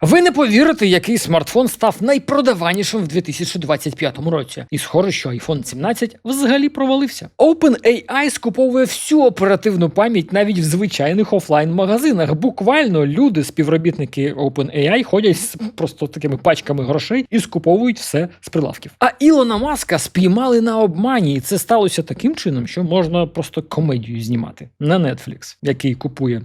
Ви не повірите, який смартфон став найпродаванішим в 2025 році. І схоже, що iPhone 17 взагалі провалився. OpenAI скуповує всю оперативну пам'ять навіть в звичайних офлайн-магазинах. Буквально люди, співробітники OpenAI, ходять з просто такими пачками грошей і скуповують все з прилавків. А Ілона Маска спіймали на обмані, і це сталося таким чином, що можна просто комедію знімати на Netflix, який купує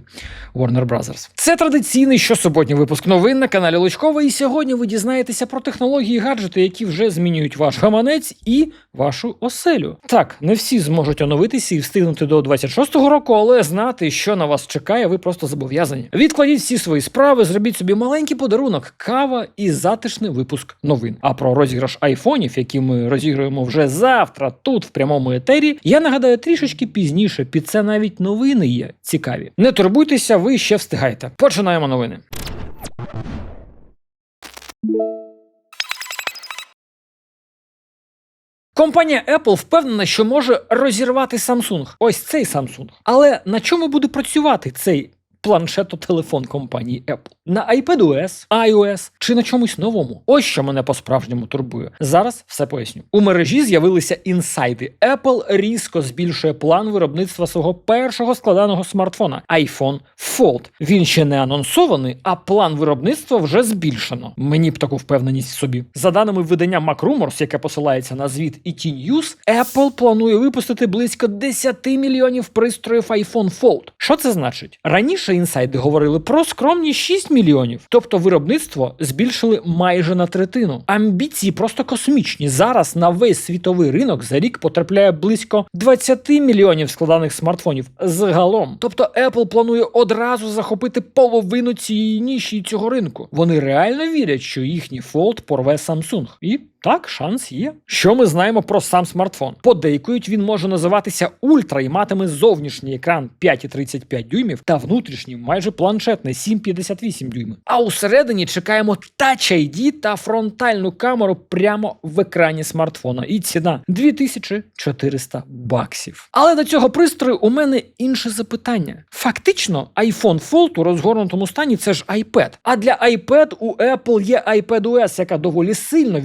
Warner Brothers. Це традиційний щосуботній випуск новин на каналі Лучкова. І сьогодні ви дізнаєтеся про технології гаджети, які вже змінюють ваш гаманець і вашу оселю. Так, не всі зможуть оновитися і встигнути до 26-го року, але знати, що на вас чекає, ви просто зобов'язані. Відкладіть всі свої справи, зробіть собі маленький подарунок, кава і затишний випуск новин. А про розіграш айфонів, які ми розіграємо вже завтра, тут в прямому етері, я нагадаю трішечки пізніше. Під це навіть новини є цікаві. Не турбуйтеся, ви ще встигаєте. Починаємо новини. Компанія Apple впевнена, що може розірвати Samsung. Ось цей Samsung. Але на чому буде працювати цей планшетотелефон компанії Apple? На iPadOS, iOS чи на чомусь новому? Ось що мене по-справжньому турбує. Зараз все поясню. У мережі з'явилися інсайди. Apple різко збільшує план виробництва свого першого складаного смартфона iPhone Fold. Він ще не анонсований, а план виробництва вже збільшено. Мені б таку впевненість собі. За даними видання MacRumors, яке посилається на звіт ET News, Apple планує випустити близько 10 мільйонів пристроїв iPhone Fold. Що це значить? Раніше інсайди говорили про скромні 6 мільйонів, тобто виробництво збільшили майже на третину. Амбіції просто космічні. Зараз на весь світовий ринок за рік потрапляє близько 20 мільйонів складаних смартфонів загалом. Тобто Apple планує одразу захопити половину цієї ніші цього ринку. Вони реально вірять, що їхній Fold порве Samsung. І так, шанс є. Що ми знаємо про сам смартфон? Подейкують, він може називатися Ультра і матиме зовнішній екран 5,35 дюймів та внутрішній майже планшетний 7,58 дюймів. А усередині чекаємо Touch ID та фронтальну камеру прямо в екрані смартфона. І ціна 2400 баксів. Але до цього пристрою у мене інше запитання. Фактично, iPhone Fold у розгорнутому стані це ж iPad. А для iPad у Apple є iPadOS, яка доволі сильно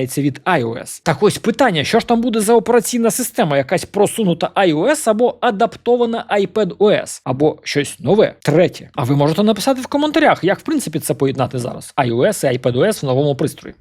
відрізняється від iOS. Так ось питання: що ж там буде за операційна система, якась просунута iOS або адаптована iPadOS, або щось нове, третє. А ви можете написати в коментарях, як в принципі це поєднати зараз: iOS і iPadOS в новому пристрої.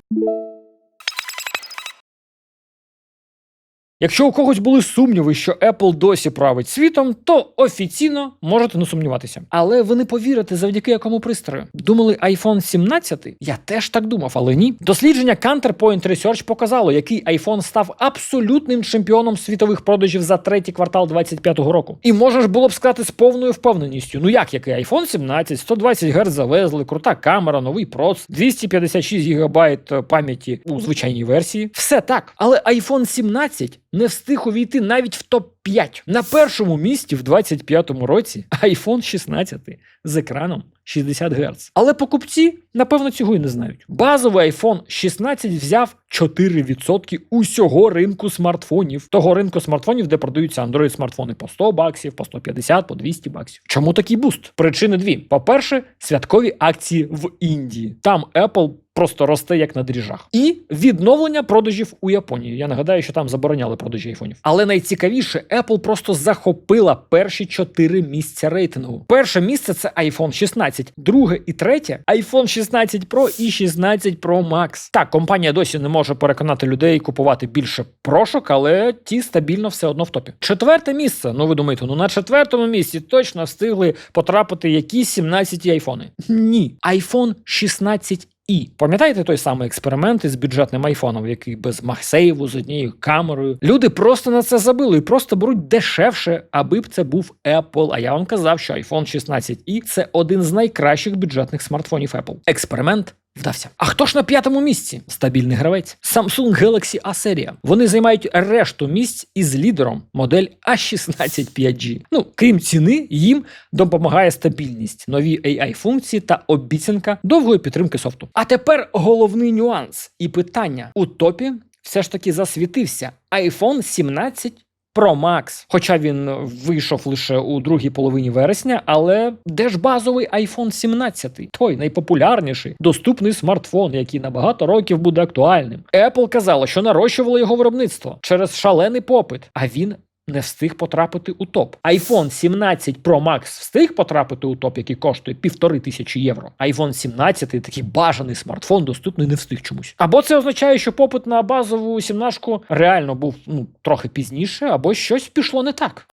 Якщо у когось були сумніви, що Apple досі править світом, то офіційно можете не сумніватися. Але ви не повірите, завдяки якому пристрою. Думали iPhone 17? Я теж так думав, але ні. Дослідження Counterpoint Research показало, який iPhone став абсолютним чемпіоном світових продажів за третій квартал 25-го року. І можна ж було б сказати з повною впевненістю: ну як який iPhone 17, 120 Гц завезли, крута камера, новий проц, 256 ГБ пам'яті у звичайній версії. Все так, але iPhone 17 не встиг увійти навіть в топ-5. На першому місці в 25-му році iPhone 16 з екраном 60 Гц. Але покупці, напевно, цього і не знають. Базовий iPhone 16 взяв 4% усього ринку смартфонів. Того ринку смартфонів, де продаються Android смартфони по 100 баксів, по 150, по 200 баксів. Чому такий буст? Причини дві: по-перше, святкові акції в Індії. Там Apple просто росте як на дріжах. І відновлення продажів у Японії. Я нагадаю, що там забороняли продажі айфонів. Але найцікавіше, Apple просто захопила перші чотири місця рейтингу. Перше місце це iPhone 16, друге і третє iPhone 16 Pro і 16 Pro Max. Так, компанія досі не може переконати людей купувати більше прошок, але ті стабільно все одно в топі. Четверте місце. Ну ви думаєте, ну на четвертому місці точно встигли потрапити якісь 17 айфони. Ні, iPhone 16 і пам'ятаєте той самий експеримент із бюджетним айфоном, який без Махсейву, з однією камерою. Люди просто на це забили і просто беруть дешевше, аби б це був Apple. А я вам казав, що iPhone 16 і це один з найкращих бюджетних смартфонів Apple. Експеримент. Вдався. А хто ж на п'ятому місці? Стабільний гравець. Samsung Galaxy A серія. Вони займають решту місць із лідером модель A16 5G. Ну, крім ціни, їм допомагає стабільність, нові AI-функції та обіцянка довгої підтримки софту. А тепер головний нюанс і питання у топі все ж таки засвітився iPhone 17 Pro Max, хоча він вийшов лише у другій половині вересня, але де ж базовий iPhone 17? Той найпопулярніший доступний смартфон, який на багато років буде актуальним. Apple казала, що нарощувало його виробництво через шалений попит, а він не встиг потрапити у топ. iPhone 17 Pro Max встиг потрапити у топ, який коштує півтори тисячі євро. iPhone 17 такий бажаний смартфон, доступний не встиг чомусь. Або це означає, що попит на базову 17 реально був ну трохи пізніше, або щось пішло не так.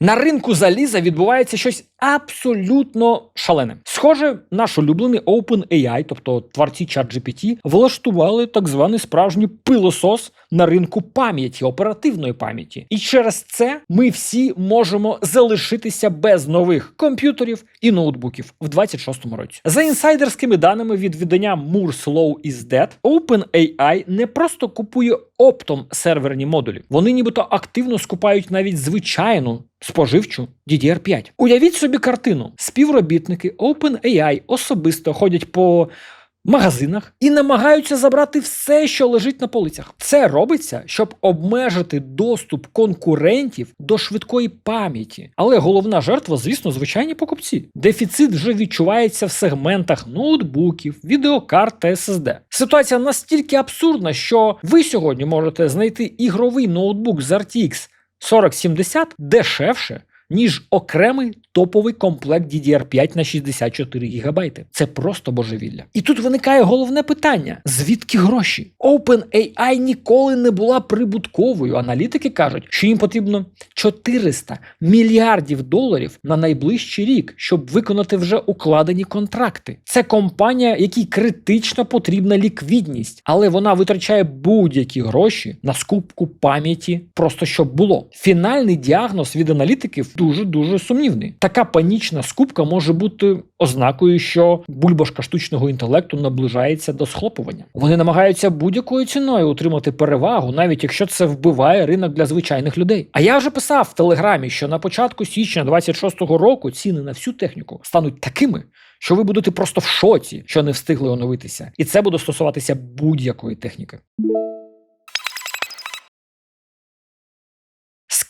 На ринку заліза відбувається щось абсолютно шалене. Схоже, наш улюблений OpenAI, тобто творці ChatGPT, влаштували так званий справжній пилосос на ринку пам'яті, оперативної пам'яті. І через це ми всі можемо залишитися без нових комп'ютерів і ноутбуків в 26-му році. За інсайдерськими даними від видання Moore's Law is Dead, OpenAI не просто купує оптом серверні модулі, вони нібито активно скупають навіть звичайну споживчу DDR5. Уявіть собі картину: співробітники OpenAI особисто ходять по магазинах і намагаються забрати все, що лежить на полицях. Це робиться, щоб обмежити доступ конкурентів до швидкої пам'яті. Але головна жертва, звісно, звичайні покупці. Дефіцит вже відчувається в сегментах ноутбуків, відеокарт та SSD. Ситуація настільки абсурдна, що ви сьогодні можете знайти ігровий ноутбук з RTX 4070 дешевше, ніж окремий топовий комплект DDR5 на 64 ГБ. Це просто божевілля. І тут виникає головне питання: звідки гроші? OpenAI ніколи не була прибутковою. Аналітики кажуть, що їм потрібно 400 мільярдів доларів на найближчий рік, щоб виконати вже укладені контракти. Це компанія, якій критично потрібна ліквідність, але вона витрачає будь-які гроші на скупку пам'яті, просто щоб було. Фінальний діагноз від аналітиків дуже дуже сумнівний. Така панічна скупка може бути ознакою, що бульбашка штучного інтелекту наближається до схлопування. Вони намагаються будь-якою ціною утримати перевагу, навіть якщо це вбиває ринок для звичайних людей. А я вже писав в телеграмі, що на початку січня 26-го року ціни на всю техніку стануть такими. Що ви будете просто в шоці, що не встигли оновитися, і це буде стосуватися будь-якої техніки.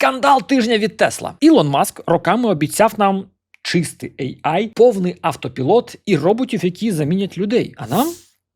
Скандал тижня від Тесла. Ілон Маск роками обіцяв нам чистий AI, повний автопілот і роботів, які замінять людей. А нам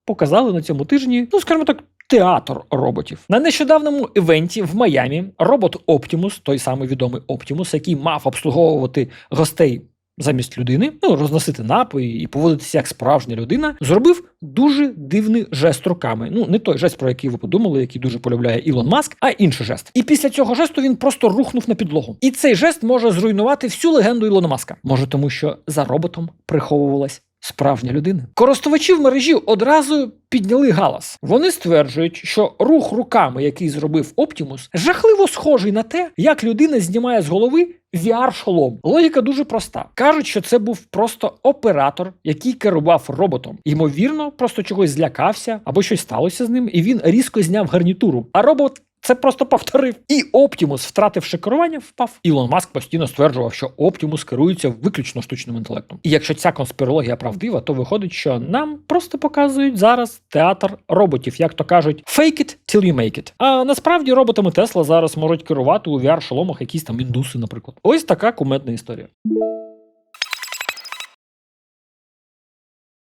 показали на цьому тижні, ну скажімо так. Театр роботів на нещодавньому івенті в Майамі робот Оптимус, той самий відомий Оптімус, який мав обслуговувати гостей замість людини, ну розносити напої і поводитися як справжня людина, зробив дуже дивний жест руками. Ну не той жест, про який ви подумали, який дуже полюбляє Ілон Маск, а інший жест. І після цього жесту він просто рухнув на підлогу. І цей жест може зруйнувати всю легенду Ілона Маска. Може, тому що за роботом приховувалась. Справжня людина. Користувачі в мережі одразу підняли галас. Вони стверджують, що рух руками, який зробив Оптімус, жахливо схожий на те, як людина знімає з голови VR-шолом. Логіка дуже проста. Кажуть, що це був просто оператор, який керував роботом. Ймовірно, просто чогось злякався або щось сталося з ним, і він різко зняв гарнітуру. А робот це просто повторив. І Оптімус, втративши керування, впав. Ілон Маск постійно стверджував, що Оптімус керується виключно штучним інтелектом. І якщо ця конспірологія правдива, то виходить, що нам просто показують зараз театр роботів, як то кажуть, fake it till you make it. А насправді роботами Тесла зараз можуть керувати у VR-шоломах якісь там індуси, наприклад. Ось така кумедна історія.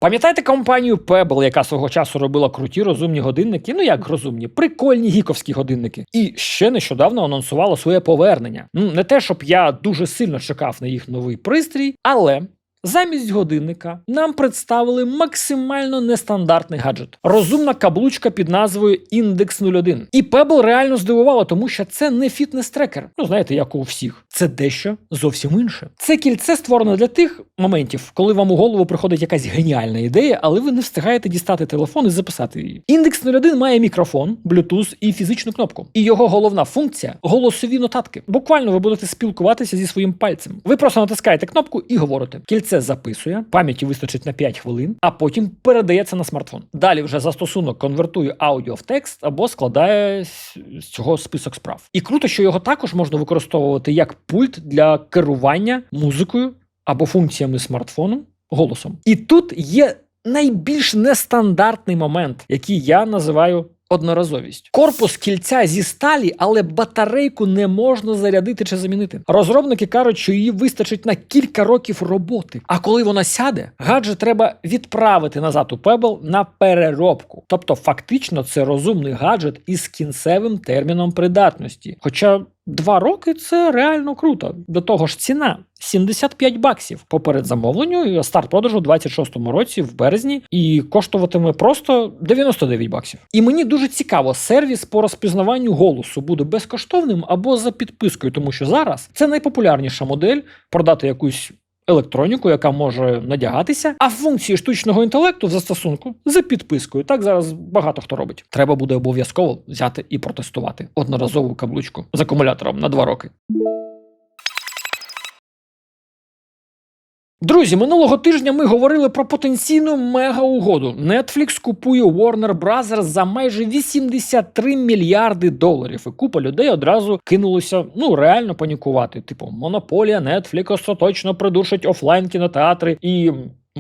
Пам'ятаєте компанію Pebble, яка свого часу робила круті розумні годинники? Ну як розумні, прикольні гіковські годинники. І ще нещодавно анонсувала своє повернення. Ну не те, щоб я дуже сильно чекав на їх новий пристрій, але. Замість годинника нам представили максимально нестандартний гаджет. Розумна каблучка під назвою Index 01. І Pebble реально здивувало, тому що це не фітнес-трекер. Ну знаєте, як у всіх. Це дещо зовсім інше. Це кільце створено для тих моментів, коли вам у голову приходить якась геніальна ідея, але ви не встигаєте дістати телефон і записати її. Індекс 01 має мікрофон, Bluetooth і фізичну кнопку. І його головна функція голосові нотатки. Буквально ви будете спілкуватися зі своїм пальцем. Ви просто натискаєте кнопку і говорите. Кільце записує, пам'яті вистачить на 5 хвилин, а потім передається на смартфон. Далі вже застосунок конвертує аудіо в текст або складає з цього список справ. І круто, що його також можна використовувати як пульт для керування музикою або функціями смартфону голосом. І тут є найбільш нестандартний момент, який я називаю одноразовість. Корпус кільця зі сталі, але батарейку не можна зарядити чи замінити. Розробники кажуть, що її вистачить на кілька років роботи. А коли вона сяде, гаджет треба відправити назад у Pebble на переробку. Тобто, фактично, це розумний гаджет із кінцевим терміном придатності. Хоча два роки це реально круто. До того ж, ціна 75 баксів по передзамовленню. і Старт продажу у 26-му році в березні і коштуватиме просто 99 баксів. І мені дуже цікаво, сервіс по розпізнаванню голосу буде безкоштовним або за підпискою, тому що зараз це найпопулярніша модель продати якусь. Електроніку, яка може надягатися, а функції штучного інтелекту в застосунку за підпискою. Так зараз багато хто робить. Треба буде обов'язково взяти і протестувати одноразову каблучку з акумулятором на два роки. Друзі, минулого тижня ми говорили про потенційну мега-угоду. Netflix купує Warner Bros. за майже 83 мільярди доларів. І купа людей одразу кинулося ну реально панікувати. Типу, монополія Netflix остаточно придушить офлайн кінотеатри і.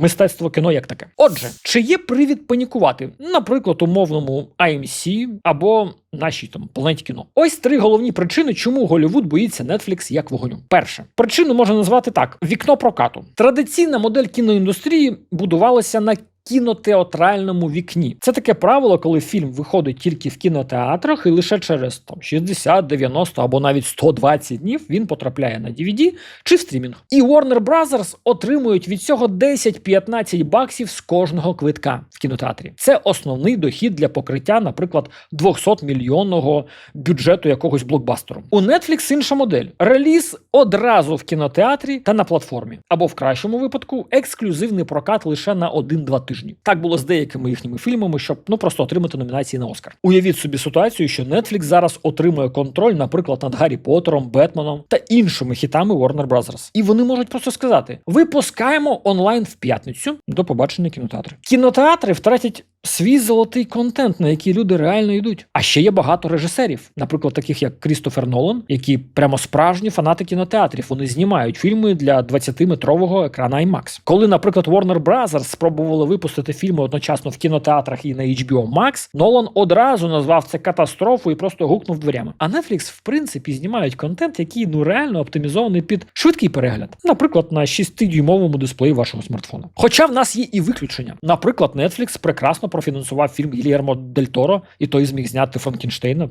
Мистецтво кіно як таке. Отже, чи є привід панікувати, наприклад, умовному IMC або нашій там планеті кіно? Ось три головні причини, чому Голівуд боїться Netflix як вогоню. Перше, причину можна назвати так: вікно прокату. Традиційна модель кіноіндустрії будувалася на кінотеатральному вікні. Це таке правило, коли фільм виходить тільки в кінотеатрах, і лише через там 60, 90 або навіть 120 днів він потрапляє на DVD чи в стрімінг. І Warner Bros. отримують від цього 10-15 баксів з кожного квитка в кінотеатрі. Це основний дохід для покриття, наприклад, 200 мільйонного бюджету якогось блокбастеру. У Netflix інша модель: реліз одразу в кінотеатрі та на платформі, або в кращому випадку ексклюзивний прокат лише на 1-2 тижні. Так було з деякими їхніми фільмами, щоб ну просто отримати номінації на Оскар. Уявіть собі ситуацію, що Netflix зараз отримує контроль, наприклад, над Гаррі Поттером, Бетменом та іншими хітами Warner Bros. І вони можуть просто сказати: випускаємо онлайн в п'ятницю до побачення кінотеатри. Кінотеатри втратять. Свій золотий контент, на який люди реально йдуть. А ще є багато режисерів, наприклад, таких як Крістофер Нолан, які прямо справжні фанати кінотеатрів. Вони знімають фільми для 20-метрового екрана IMAX. Коли, наприклад, Warner Bros. спробували випустити фільми одночасно в кінотеатрах і на HBO Max, Нолан одразу назвав це катастрофою і просто гукнув дверями. А Netflix, в принципі, знімають контент, який ну реально оптимізований під швидкий перегляд, наприклад, на 6-дюймовому дисплеї вашого смартфона. Хоча в нас є і виключення. Наприклад, Netflix прекрасно профінансував фільм Гільєрмо Дель Торо, і той зміг зняти Франкенштейна.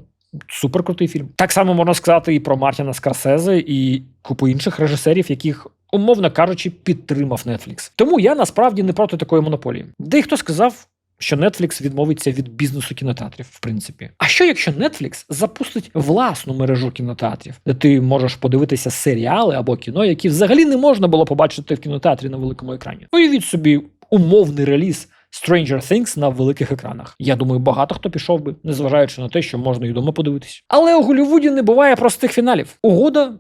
Супер крутий фільм. Так само можна сказати і про Мартіна Скорсезе, і купу інших режисерів, яких. Умовно кажучи, підтримав Netflix. Тому я насправді не проти такої монополії. Дехто сказав, що Netflix відмовиться від бізнесу кінотеатрів, в принципі. А що якщо Netflix запустить власну мережу кінотеатрів, де ти можеш подивитися серіали або кіно, які взагалі не можна було побачити в кінотеатрі на великому екрані? Уявіть собі умовний реліз. Stranger Things на великих екранах. Я думаю, багато хто пішов би, незважаючи на те, що можна і дома подивитись. Але у Голлівуді не буває простих фіналів. Угода.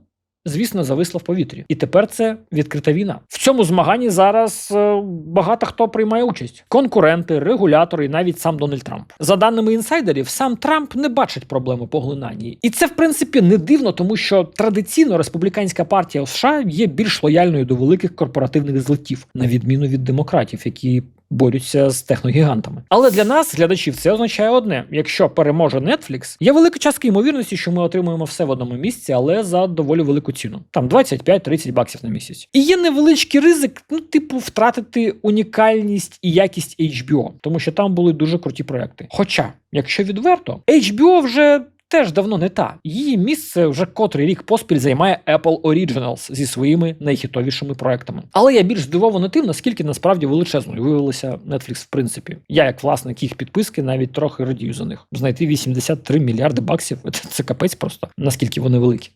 Звісно, зависла в повітрі, і тепер це відкрита війна. В цьому змаганні зараз е, багато хто приймає участь: конкуренти, регулятори і навіть сам Дональд Трамп. За даними інсайдерів, сам Трамп не бачить проблеми поглинанні. І це в принципі не дивно, тому що традиційно республіканська партія США є більш лояльною до великих корпоративних злетів, на відміну від демократів, які борються з техногігантами. Але для нас, глядачів, це означає одне: якщо переможе Netflix, є велика частка ймовірності, що ми отримуємо все в одному місці, але за доволі велику ціну. Там 25-30 баксів на місяць. І є невеличкий ризик, ну, типу, втратити унікальність і якість HBO, тому що там були дуже круті проекти. Хоча, якщо відверто, HBO вже. Теж давно не та її місце вже котрий рік поспіль займає Apple Originals зі своїми найхітовішими проектами. Але я більш здивований тим, наскільки насправді величезною виявилася Netflix в принципі. Я, як власник їх підписки, навіть трохи радію за них. Знайти 83 мільярди баксів це, капець просто наскільки вони великі.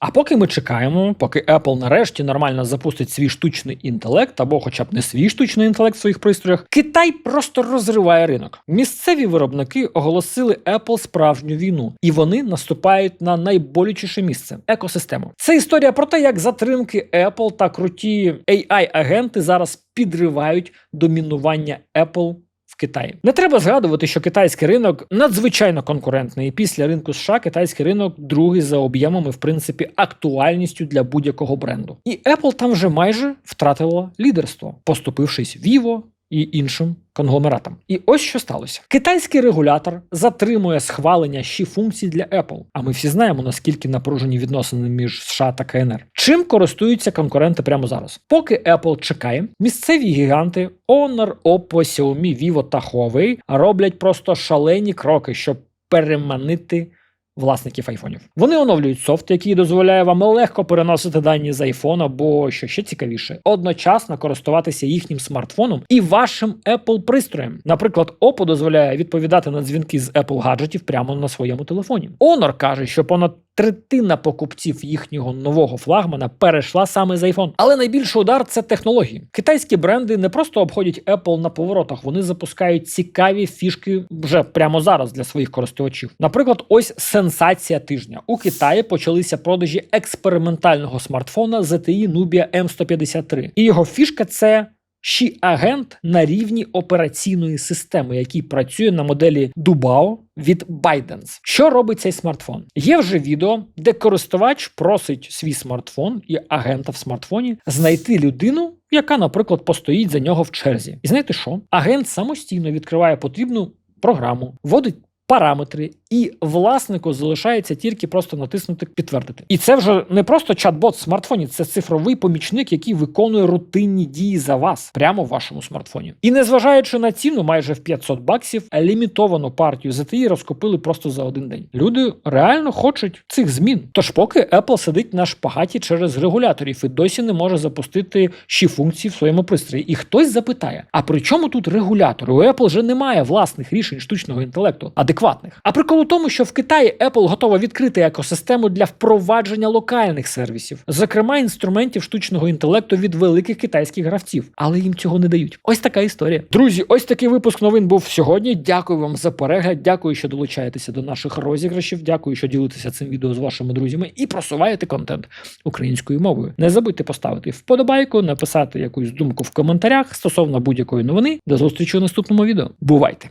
А поки ми чекаємо, поки Apple нарешті нормально запустить свій штучний інтелект, або хоча б не свій штучний інтелект в своїх пристроях, Китай просто розриває ринок. Місцеві виробники оголосили Apple справжню війну, і вони наступають на найболючіше місце екосистему. Це історія про те, як затримки Apple та круті AI-агенти зараз підривають домінування Apple в Китаї. Не треба згадувати, що китайський ринок надзвичайно конкурентний. І після ринку США китайський ринок другий за об'ємами, в принципі, актуальністю для будь-якого бренду. І Apple там вже майже втратила лідерство, поступившись Vivo, і іншим конгломератам. І ось що сталося: китайський регулятор затримує схвалення ще функцій для Apple. А ми всі знаємо, наскільки напружені відносини між США та КНР. Чим користуються конкуренти прямо зараз? Поки Apple чекає, місцеві гіганти Honor, Oppo, Xiaomi, Vivo та Huawei роблять просто шалені кроки, щоб переманити власників айфонів. Вони оновлюють софт, який дозволяє вам легко переносити дані з айфон або що ще цікавіше, одночасно користуватися їхнім смартфоном і вашим Apple пристроєм. Наприклад, Oppo дозволяє відповідати на дзвінки з Apple гаджетів прямо на своєму телефоні. Honor каже, що понад третина покупців їхнього нового флагмана перейшла саме з iPhone. Але найбільший удар це технології. Китайські бренди не просто обходять Apple на поворотах, вони запускають цікаві фішки вже прямо зараз для своїх користувачів. Наприклад, ось сенсація тижня. У Китаї почалися продажі експериментального смартфона ZTE Nubia M153. І його фішка це. Ще агент на рівні операційної системи, який працює на моделі Dubao від ByteDance. Що робить цей смартфон? Є вже відео, де користувач просить свій смартфон і агента в смартфоні знайти людину, яка, наприклад, постоїть за нього в черзі. І знаєте що? Агент самостійно відкриває потрібну програму, вводить параметри, і власнику залишається тільки просто натиснути підтвердити. І це вже не просто чат-бот в смартфоні, це цифровий помічник, який виконує рутинні дії за вас прямо в вашому смартфоні. І незважаючи на ціну, майже в 500 баксів, лімітовану партію ZTE розкупили просто за один день. Люди реально хочуть цих змін. Тож, поки Apple сидить на шпагаті через регуляторів і досі не може запустити ще функції в своєму пристрої. І хтось запитає: а при чому тут регулятори? У Apple вже немає власних рішень штучного інтелекту, адекватних. А прикол у тому, що в Китаї Apple готова відкрити екосистему для впровадження локальних сервісів, зокрема інструментів штучного інтелекту від великих китайських гравців, але їм цього не дають. Ось така історія. Друзі, ось такий випуск новин був сьогодні. Дякую вам за перегляд. Дякую, що долучаєтеся до наших розіграшів. Дякую, що ділитеся цим відео з вашими друзями і просуваєте контент українською мовою. Не забудьте поставити вподобайку, написати якусь думку в коментарях стосовно будь-якої новини. До зустрічі у наступному відео. Бувайте!